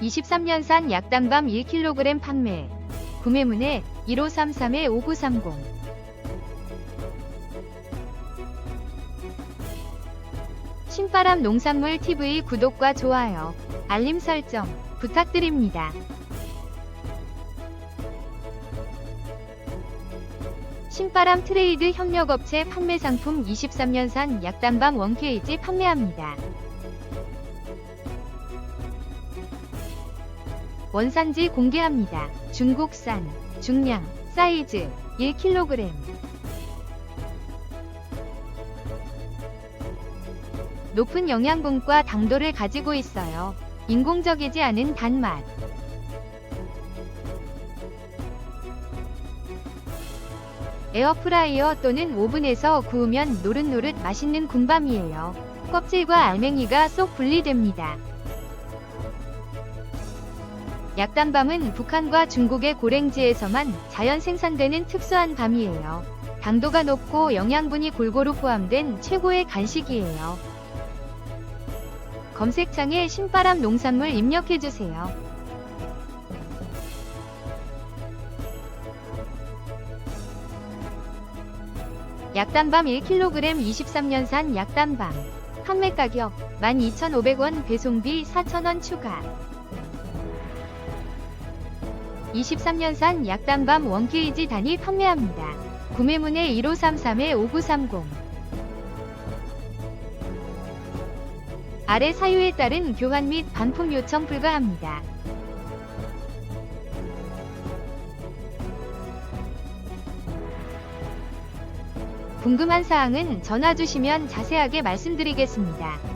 23년산 약단밤 1kg 판매. 구매문의 1533-5930. 신바람 농산물 TV 구독과 좋아요, 알림 설정 부탁드립니다. 신바람 트레이드 협력업체 판매 상품 23년산 약단밤 1kg 판매합니다. 원산지 공개합니다. 중국산, 중량, 사이즈 1kg. 높은 영양분과 당도를 가지고 있어요. 인공적이지 않은 단맛. 에어프라이어 또는 오븐에서 구우면 노릇노릇 맛있는 군밤이에요. 껍질과 알맹이가 쏙 분리됩니다. 약단밤은 북한과 중국의 고랭지에서만 자연 생산되는 특수한 밤이에요. 당도가 높고 영양분이 골고루 포함된 최고의 간식이에요. 검색창에 신바람 농산물 입력해주세요. 약단밤 1kg 23년산 약단밤. 판매 가격 12,500원 배송비 4,000원 추가. 23년산 약단밤 1kg 단위 판매합니다. 구매문의 1533-5930 아래 사유에 따른 교환 및 반품 요청 불가합니다. 궁금한 사항은 전화 주시면 자세하게 말씀드리겠습니다.